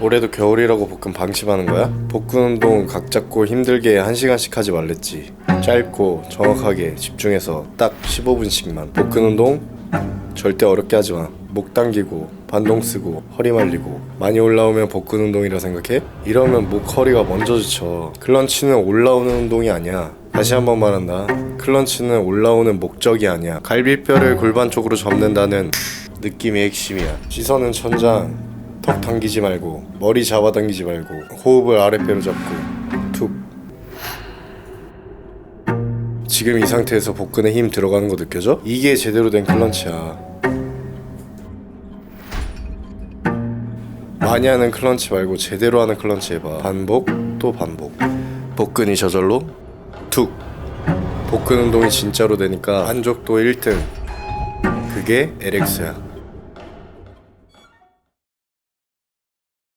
올해도 겨울이라고 복근 방심하는 거야? 복근 운동 각 잡고 힘들게 1시간씩 하지 말랬지 짧고 정확하게 집중해서 딱 15분씩만 복근 운동 절대 어렵게 하지 마. 목 당기고 반동 쓰고 허리 말리고 많이 올라오면 복근 운동이라 생각해? 이러면 목 허리가 먼저 지쳐. 클런치는 올라오는 운동이 아니야. 다시 한 번 말한다. 클런치는 올라오는 목적이 아니야. 갈비뼈를 골반 쪽으로 접는다는 느낌이 핵심이야. 시선은 천장. 턱 당기지 말고 머리 잡아당기지 말고 호흡을 아랫배로 잡고 툭. 지금 이 상태에서 복근에 힘 들어가는 거 느껴져? 이게 제대로 된 클런치야. 많이 하는 클런치 말고 제대로 하는 클런치 해봐. 반복 또 반복. 복근이 저절로 툭. 복근 운동이 진짜로 되니까 만족도 1등. 그게 LX야.